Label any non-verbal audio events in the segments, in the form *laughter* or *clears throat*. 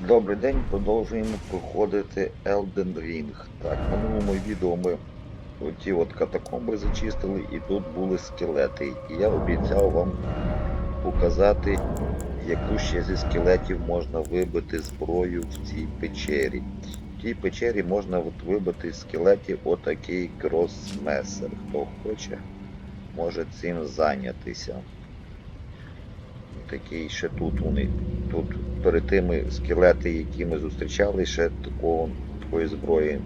Добрий день, продовжуємо проходити Elden Ring. Так, в минулому відео ми оті от катакомби зачистили і тут були скелети. І я обіцяв вам показати, яку ще зі скелетів можна вибити зброю в цій печері. В цій печері можна от вибити з скелетів отакий кросмесер. Хто хоче, може цим зайнятися. Такий ще тут у них. Тут перед тими скелети, які ми зустрічали, ще такого, такої зброї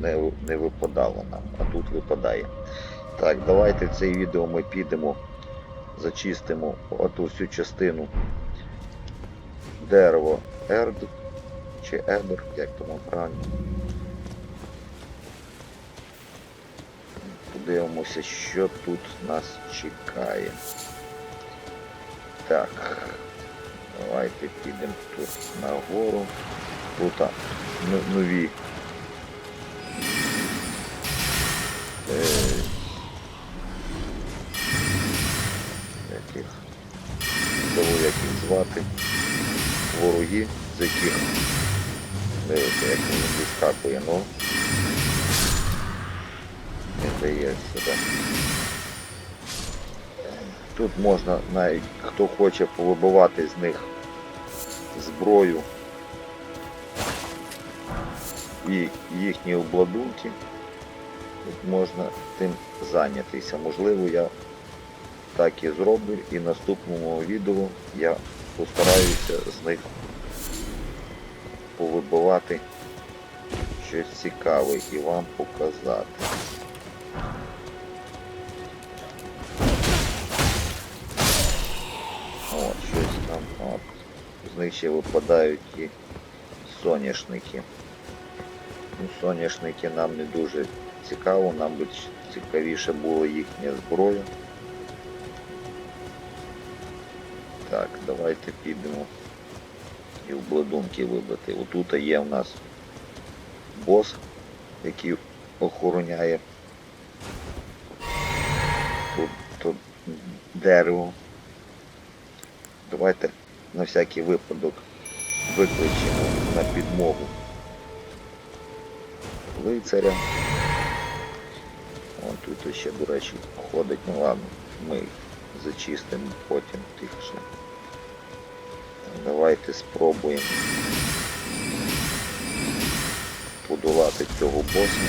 не, не випадало нам, а тут випадає. Так, давайте в це відео ми підемо, зачистимо оту всю частину дерево Ерд чи Едер, як тому правильно. Подивимося, що тут нас чекає. Так, давайте підемо тут нагору. Тут ну- нові. Е, як їх, забув, як їх звати. Вороги, з яких дивіться, як він вискакує, ну. Не дається, так. Тут можна навіть хто хоче повибивати з них зброю і їхні обладунки. Тут можна тим зайнятися. Можливо, я так і зроблю і в наступному відео я постараюся з них повибивати щось цікаве і вам показати. З них ще випадають і соняшники. Ну, соняшники нам не дуже цікаво, нам би цікавіше було їхня зброя. Так, давайте підемо і в бладунки вибити. Отут є в нас бос, який охороняє тут, тут дерево. Давайте на всякий випадок викличемо на підмогу лицаря. Вон тут ще, до речі, ходить, ну ладно, ми зачистимо потім тихше. Давайте спробуємо подолати цього боса.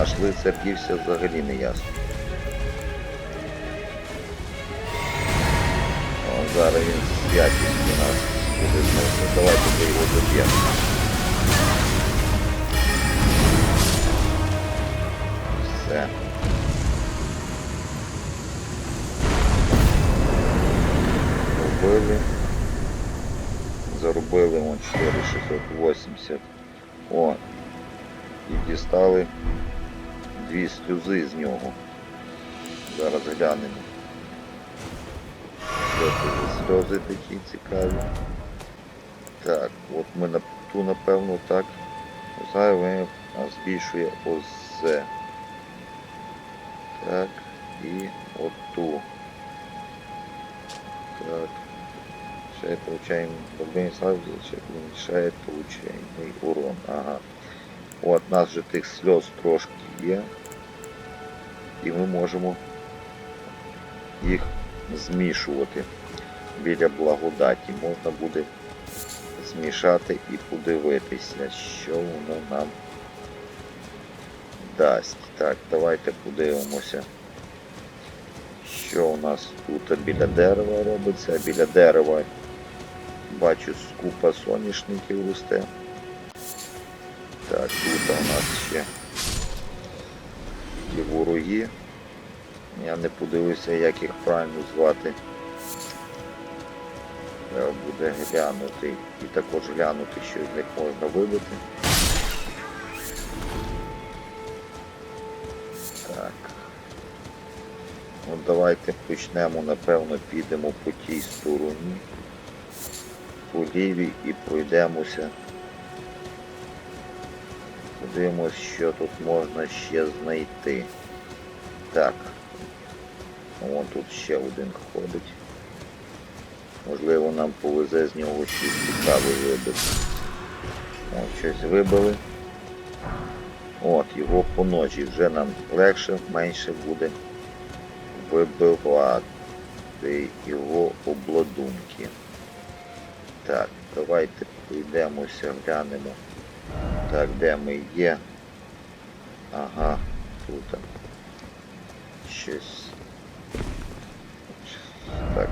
Наш лицар дівся взагалі не ясно. О, зараз він з якістю нас буде зносити. Давайте ми його доб'ємо. Все. Зробили. Заробили вон 4680. О. І дістали дві сльози з нього. Зараз глянемо. Що це сльози такі цікаві. Так, от ми на ту напевно так. Зайве збільшує ОЗ. Так, і оту. Так. Ще получаємо сразу, ще уменьшає получаемый урон. Ага. От, нас же тих сльоз трошки є. І ми можемо їх змішувати біля благодаті. Можна буде змішати і подивитися, що воно нам дасть. Так, давайте подивимося, що у нас тут біля дерева робиться. Біля дерева бачу скупа соняшників росте. Так, тут у нас ще ті вороги. Я не подивився, як їх правильно звати. Треба буде глянути і також глянути, що з них можна вибити. Так. Ну давайте почнемо, напевно, підемо по тій стороні, по лівій і пройдемося. Подивимось, що тут можна ще знайти. Так. Вон тут ще один ходить. Можливо, нам повезе з нього щось цікаве вибити. О, щось вибили. От, його по ночі вже нам легше, менше буде вибивати його обладунки. Так, давайте пройдемося, глянемо. Так, де ми є? Ага, тут. Щось. Так,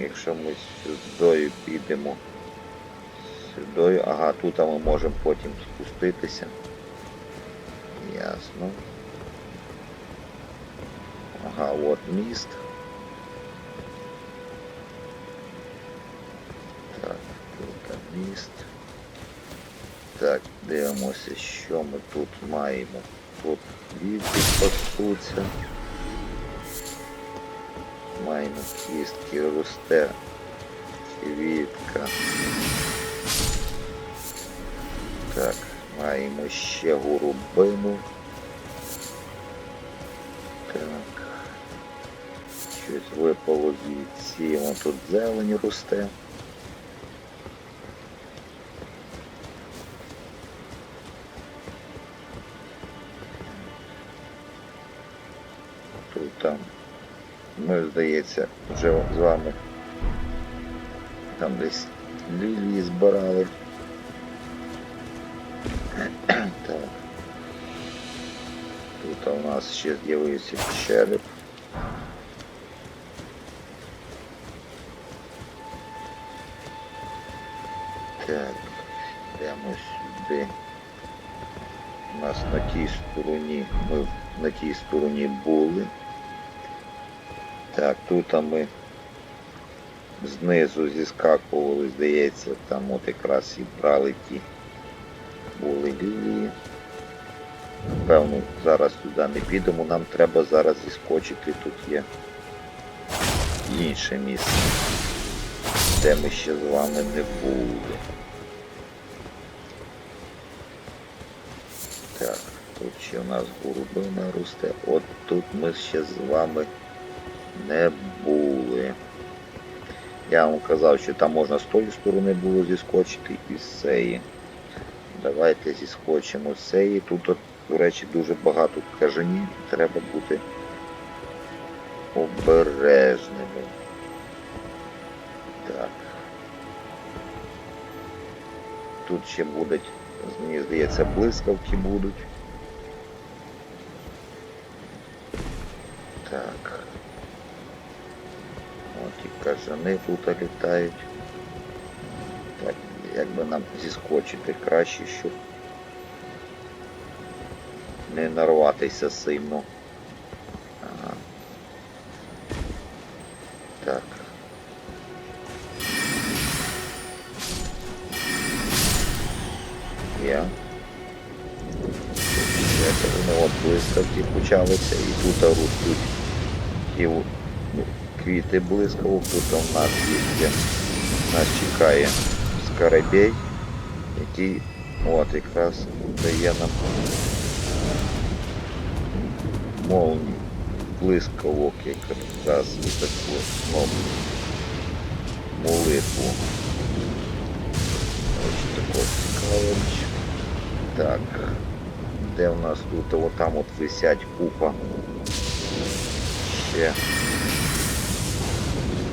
якщо ми сюдою підемо. Сюдою, ага, тут ми можемо потім спуститися. Ясно. Ага, от міст. Так, тут міст. Так, дивимося, що ми тут маємо. Тут вівці пасуться. Маємо кістки, росте квітка. Так, маємо ще горобину. Так. Щось випало звідси, вон тут зелень росте. Здається, вже з вами там десь лілії збирали. *clears throat* Так. Тут у нас ще з'явився череп. Так, йдемо сюди. У нас на тій стороні, ми на тій стороні були. Так, тут ми знизу зіскакували, здається, там от якраз і брали ті були лілії. Певно, зараз туди не підемо, нам треба зараз зіскочити, тут є інше місце, де ми ще з вами не були. Так, тут ще у нас голубина росте. От тут ми ще з вами не були. Я вам казав, що там можна з тої сторони було зіскочити і з цієї. Давайте зіскочимо з цієї. Тут, до речі, дуже багато кажанів. Треба бути обережними. Так. Тут ще будуть, мені здається, блискавки будуть. Так. От і кажани тут літають. Так, як би нам зіскочити краще, щоб не нарватися сильно. Ага. Так. Я. Ще вони от блискавки почалися і тут ті от, ну, квіти блискавок, тут у нас є, нас чекає скарабей, який от якраз дає нам молнію, блискавок якраз таку ну, молитву. Ось тако цікаво. Так, де у нас тут, отам от висять купа. Ще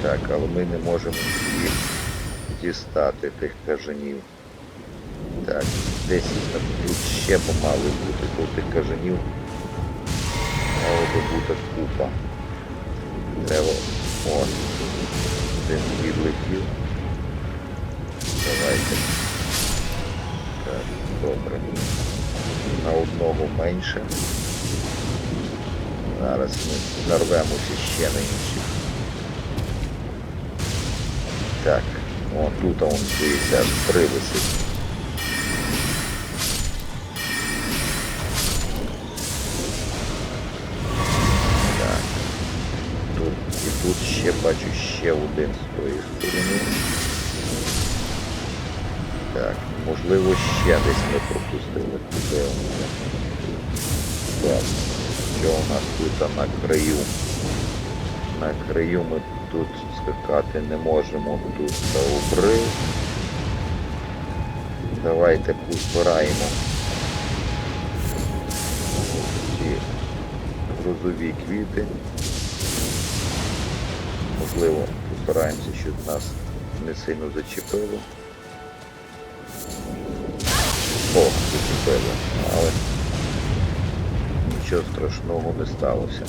так, але ми не можемо їх дістати, тих кажанів. Так, десь там тут ще помало бути, бо тих кажанів мало би бути купа. Треба от. Він відлетів. Давайте. Так, добре. На одного менше. Зараз ми нарвемося ще на інших. Так, о, тут он дивіться, три висить. Так. Тут і тут ще бачу ще один з тої сторони. Так, можливо ще десь ми пропустили. Подивимося. Так, що у нас тут на краю? На краю ми тут скакати не можемо, тут та обрив. Давайте позбираємо ці розові квіти. Можливо, постараємося, щоб нас не сильно зачепило. О, зачепило, але нічого страшного не сталося.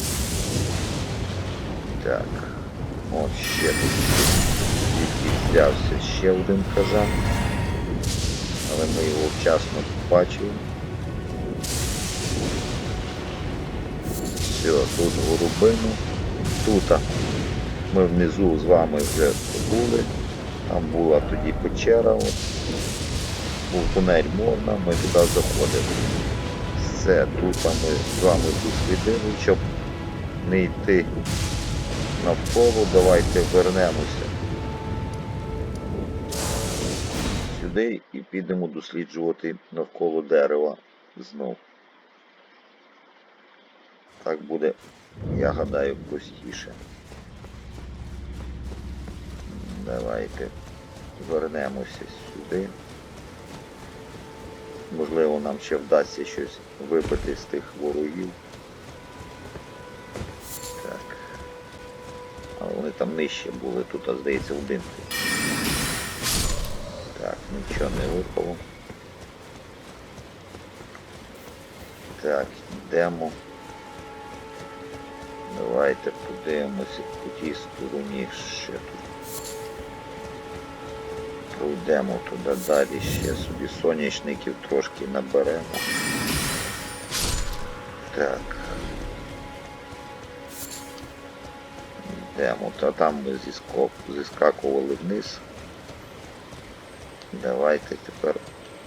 Так, от ще тут. Взявся ще один кажан, але ми його вчасно бачили. Все, тут голубину, тут ми внизу з вами вже були, там була тоді печера, от, був тунель можна, ми туди заходили. Все, тут ми з вами дослідили, щоб не йти навколо, давайте вернемося сюди і підемо досліджувати навколо дерева знов. Так буде, я гадаю, простіше. Давайте вернемося сюди. Можливо, нам ще вдасться щось вибити з тих ворогів. Вони там нижче були, тут, а здається, один. Так, нічого не випало. Так, йдемо. Давайте подивимося по тій стороні ще тут. Пройдемо туди далі, ще собі сонячників трошки наберемо. Так. Йдемо, та там ми зіскок, зіскакували вниз. Давайте тепер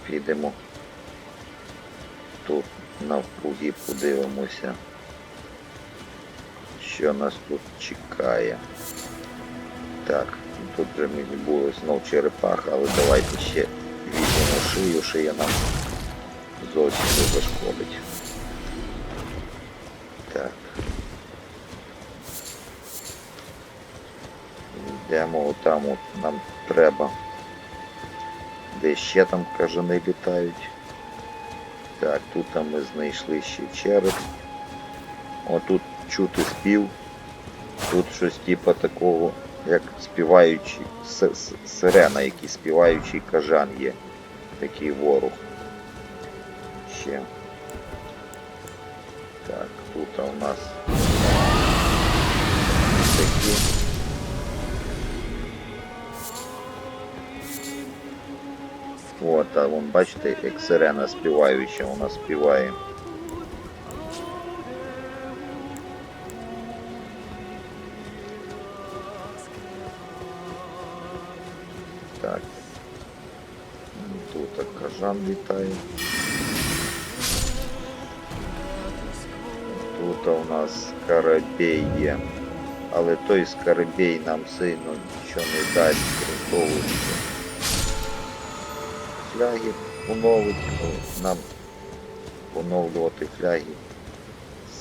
підемо тут навкруги подивимося, що нас тут чекає. Так, тут вже ми були знов черепаха, але давайте ще візьмемо шию, шия нам зовсім не зашкодить. Так. Йдемо отам, от нам треба. Де ще там кажани літають. Так, тут ми знайшли ще череп. Отут чути спів. Тут щось типа такого, як співаючий сирена, який співаючий кажан є. Такий ворог. Ще. Так, тут у нас такі. От, а вон бачите, як сирена співаюча, вона співає. Так. Тут кажан літає. Тут у нас скарабей є. Але той скарабей нам сильно нічого не дасть, що фляги поновить, але нам поновлювати фляги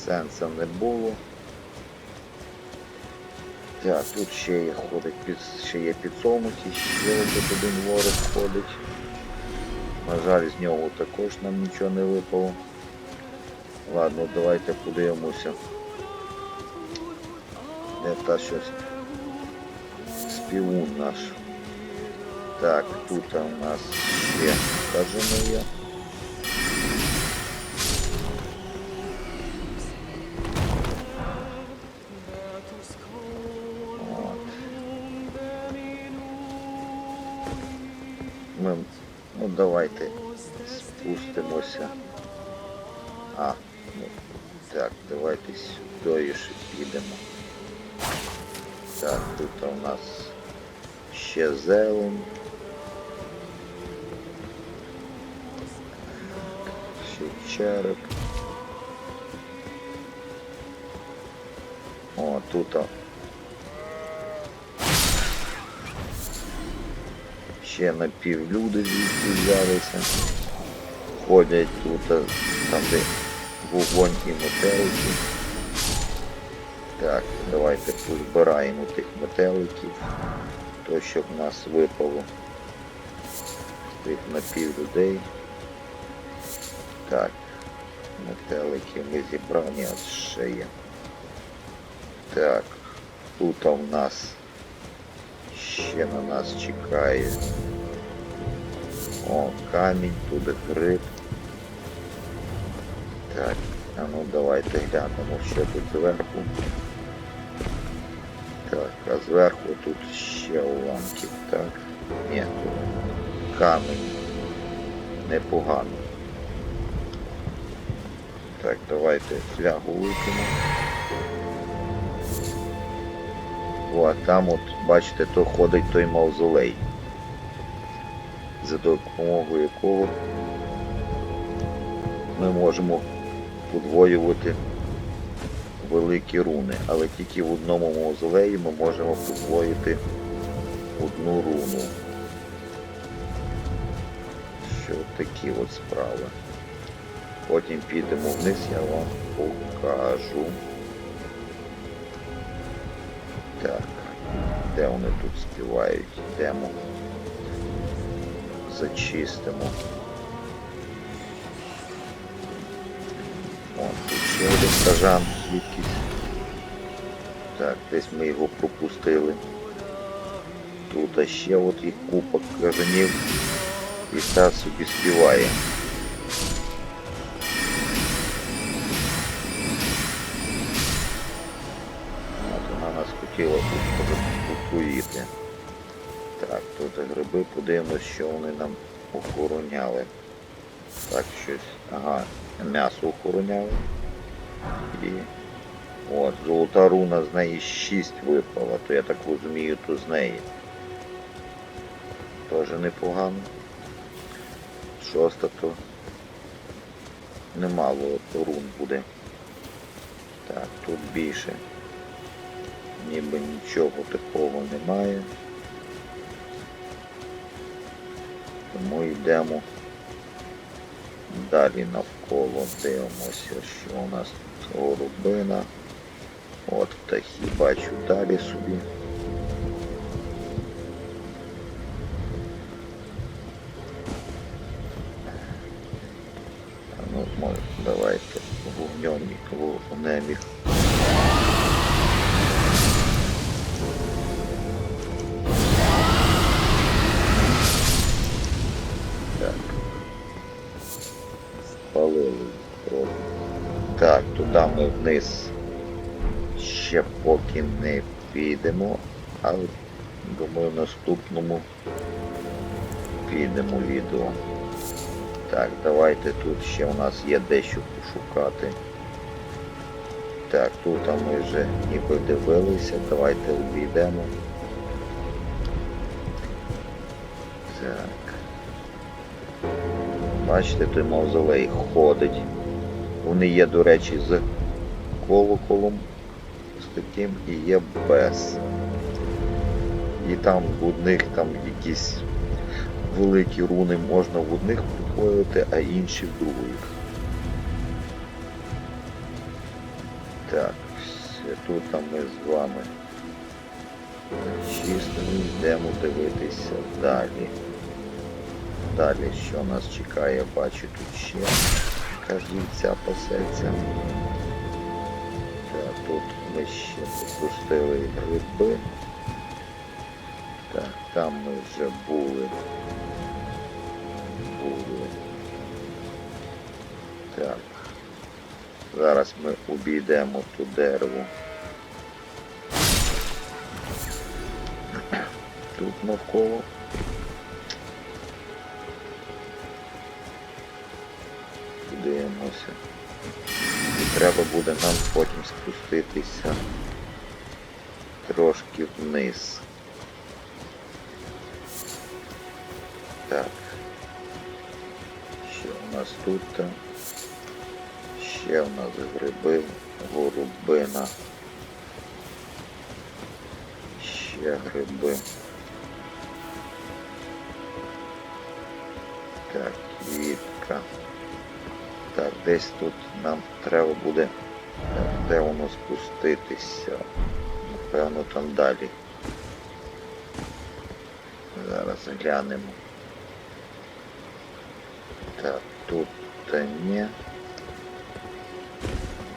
сенсу не було. Так, тут ще є ходить ще є підсолнухи, ще один ворог ходить. На жаль, з нього також нам нічого не випало. Ладно, давайте подивимося. Де та щось співун наш. Так, тут у нас кажемо є. Ми, ну давайте спустимося А, ну, так, давайте сюди ще підемо. Так, тут у нас ще зелень. Ще череп. О, тут. Ще напівлюди звідси взялися. Ходять тут, а, там де вогонь і метелики. Так, давайте позбираємо тих метеликів. То, щоб нас випало тих напівлюдей. Так, метелики ми зібрані, а ще. Так, тут у нас ще на нас чекає. О, камінь, тут гриб. Так, а ну давайте глянемо, що тут зверху. Так, а зверху тут ще уламків, так. Ні, тут камінь. Непогано. Так, давайте флягу викинемо. О, а там от, бачите, то ходить той мавзолей, за допомогою якого ми можемо подвоювати великі руни, але тільки в одному мавзолеї ми можемо подвоїти одну руну. Що такі от справи. Потім підемо вниз, я вам покажу. Так, де вони тут співають? Йдемо. Зачистимо. О, тут ще один стажан звідкись. Так, десь ми його пропустили. Тут ще от їх купа кажанів і та собі співає. Подивимось, що вони нам охороняли. Так, щось. Ага, м'ясо охороняли. І от, золота руна з неї 6 випала, то я так розумію, то з неї. Теж непогано. Шоста то немало рун буде. Так, тут більше. Ніби нічого такого немає. Тому йдемо далі навколо дивимося, що у нас тут горобина. От птахи бачу далі собі. Ну, давайте вогнем їх, вниз ще поки не підемо, але думаю в наступному підемо відео. Так, давайте тут ще у нас є дещо пошукати. Так, тут ми вже ніби дивилися, давайте обійдемо. Так. Бачите, той мавзолей ходить. Вони є, до речі, з колоколом з таким і є без. І там в одних там якісь великі руни можна в одних приходити, а інші в других. Так, все, тут ми з вами чистимо, йдемо дивитися далі. Далі, що нас чекає, бачу тут ще якась вівця пасеться. Тут ми ще пропустили гриби. Так, там ми вже були. Були. Так. Зараз ми обійдемо ту дерево. Тут навколо. Треба буде нам потім спуститися трошки вниз. Так. Що у нас тут? Ще у нас гриби, голубина. Ще гриби. Так, квітка. Так, десь тут нам треба буде, де воно спуститися. Напевно, там далі. Зараз глянемо. Так, тут та ні.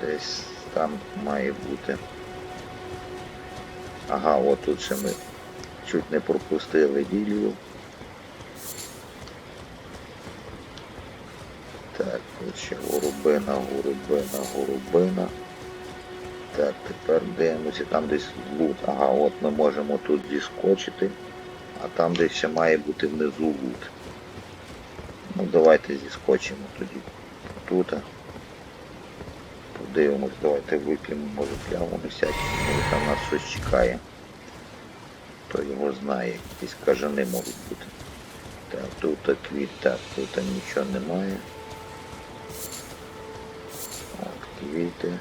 Десь там має бути. Ага, от тут ще ми чуть не пропустили лілію. Так, тут ще голубина, голубина, голубина. Так, тепер дивимося, там десь лут. Ага, от ми можемо тут зіскочити, а там десь ще має бути внизу лут. Ну давайте зіскочимо тоді тут. Подивимось, давайте вип'ємо, може прямо не сядь, може там нас щось чекає. Хто його знає, якісь кажани можуть бути. Так, тут квіт, так, тут нічого немає. Квіти.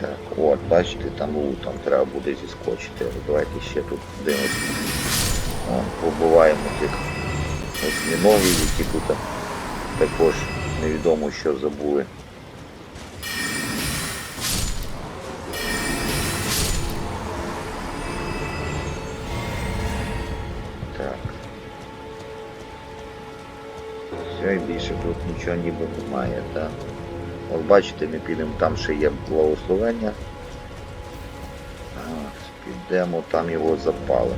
Так, от, бачите, там лутом треба буде зіскочити. Давайте ще тут дивимося. Побуваємо тих осьміногів, які тут також невідомо що забули. Нічого ніби немає, так? От бачите, ми підемо, там ще є благословення. Підемо, там його запалимо.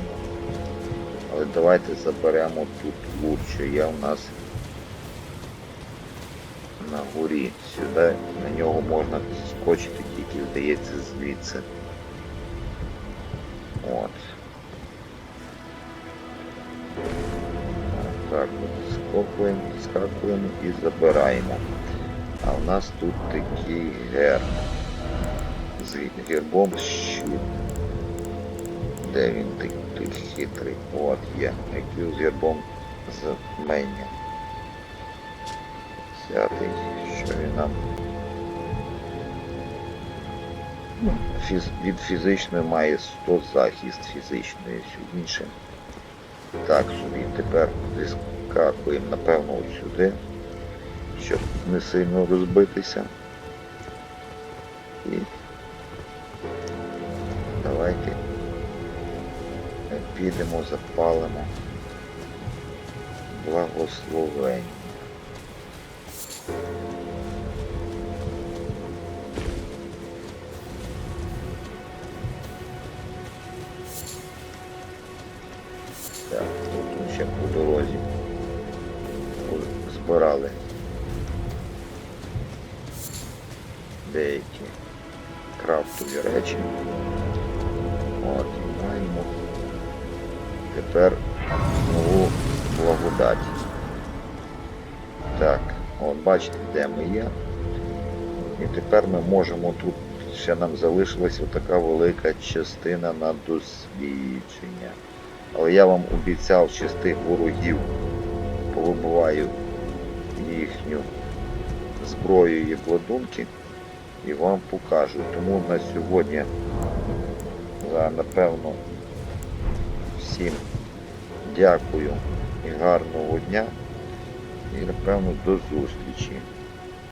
Але давайте заберемо тут лут, що є у нас на горі. Сюди на нього можна скочити тільки, здається, звідси. От. Так, от скокуємо, скакуємо і забираємо. А в нас тут такий герб. З гербом щит. Де він такий хитрий? От є. Який з гербом затмення. Святий, що він нам. Фіз... Від фізичної має 100 захист фізичної, все інше. Так, собі тепер зіскакуємо, напевно, от сюди, щоб не сильно розбитися. І давайте підемо, запалимо благословення. Деякі крафтові речі. От, маємо тепер нову благодать. Так, от бачите, де ми є. І тепер ми можемо тут, ще нам залишилась така велика частина на дослідження. Але я вам обіцяв, що з тих ворогів повибиваю їхню зброю і обладунки і вам покажу. Тому на сьогодні за напевно всім дякую і гарного дня. І напевно до зустрічі.